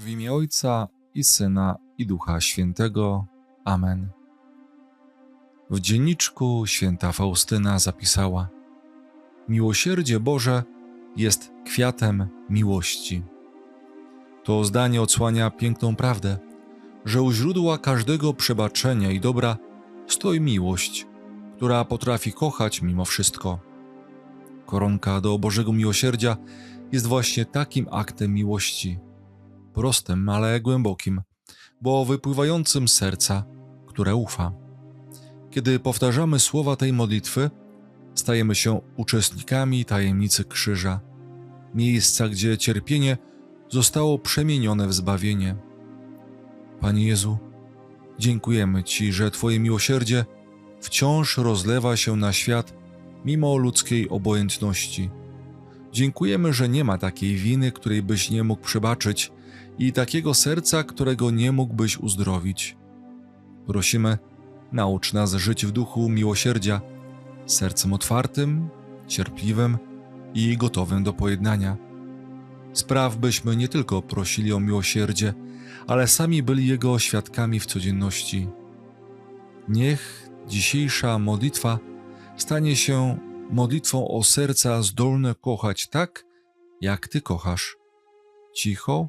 W imię Ojca i Syna i Ducha Świętego. Amen. W dzienniczku święta Faustyna zapisała: Miłosierdzie Boże jest kwiatem miłości. To zdanie odsłania piękną prawdę, że u źródła każdego przebaczenia i dobra stoi miłość, która potrafi kochać mimo wszystko. Koronka do Bożego Miłosierdzia jest właśnie takim aktem miłości prostym, ale głębokim, bo wypływającym z serca, które ufa. Kiedy powtarzamy słowa tej modlitwy, stajemy się uczestnikami tajemnicy krzyża, miejsca, gdzie cierpienie zostało przemienione w zbawienie. Panie Jezu, dziękujemy Ci, że Twoje miłosierdzie wciąż rozlewa się na świat mimo ludzkiej obojętności. Dziękujemy, że nie ma takiej winy, której byś nie mógł przebaczyć i takiego serca, którego nie mógłbyś uzdrowić. Prosimy, naucz nas żyć w duchu miłosierdzia, sercem otwartym, cierpliwym i gotowym do pojednania. Spraw, byśmy nie tylko prosili o miłosierdzie, ale sami byli Jego świadkami w codzienności. Niech dzisiejsza modlitwa stanie się modlitwą o serca zdolne kochać tak, jak Ty kochasz. Cicho,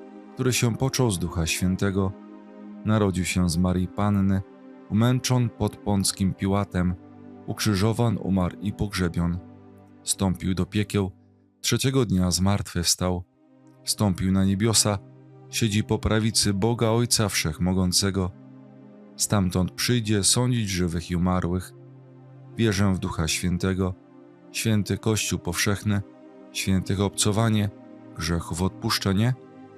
który się począł z Ducha Świętego, narodził się z Marii Panny, umęczon pod Pąckim Piłatem, ukrzyżowan, umarł i pogrzebion. Stąpił do piekieł, trzeciego dnia zmartwychwstał, wstąpił na niebiosa, siedzi po prawicy Boga Ojca Wszechmogącego. Stamtąd przyjdzie sądzić żywych i umarłych. Wierzę w Ducha Świętego, święty Kościół powszechny, świętych obcowanie, grzechów odpuszczenie,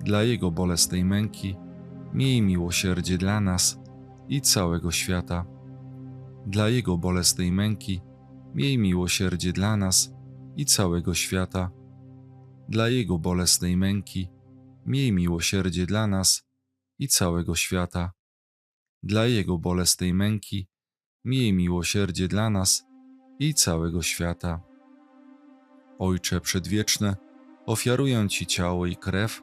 dla Jego bolesnej męki, miej miłosierdzie dla nas i całego świata. Dla Jego bolesnej męki, miej miłosierdzie dla nas i całego świata. Dla Jego bolesnej męki, miej miłosierdzie dla nas i całego świata. Dla Jego bolesnej męki, miej miłosierdzie dla nas i całego świata. Ojcze Przedwieczny, ofiaruję Ci ciało i krew,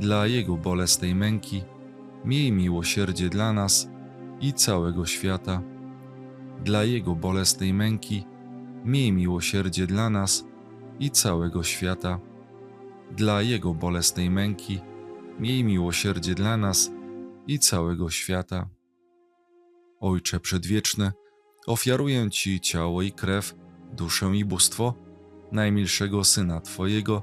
Dla Jego bolesnej męki, miej miłosierdzie dla nas i całego świata. Dla Jego bolesnej męki, miej miłosierdzie dla nas i całego świata. Dla Jego bolesnej męki, miej miłosierdzie dla nas i całego świata. Ojcze Przedwieczny, ofiaruję Ci ciało i krew, duszę i bóstwo najmilszego Syna Twojego,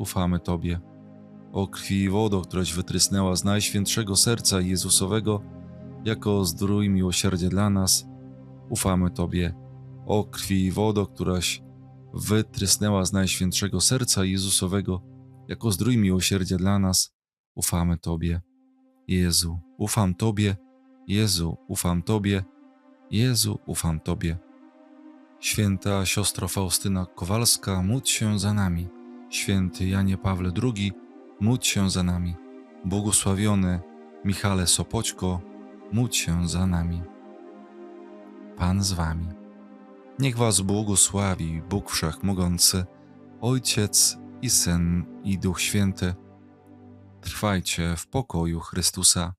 ufamy Tobie. O krwi i wodo, któraś wytrysnęła z Najświętszego Serca Jezusowego, jako zdrój miłosierdzia dla nas, ufamy Tobie. O krwi i wodo, któraś wytrysnęła z Najświętszego Serca Jezusowego, jako zdrój miłosierdzia dla nas, ufamy Tobie. Jezu, ufam Tobie, Jezu, ufam Tobie, Jezu, ufam Tobie. Święta siostro Faustyna Kowalska, módl się za nami. Święty Janie Pawle II, módl się za nami. Błogosławiony Michale Sopoćko, módl się za nami. Pan z Wami. Niech Was błogosławi Bóg Wszechmogący, Ojciec i Syn i Duch Święty. Trwajcie w pokoju Chrystusa.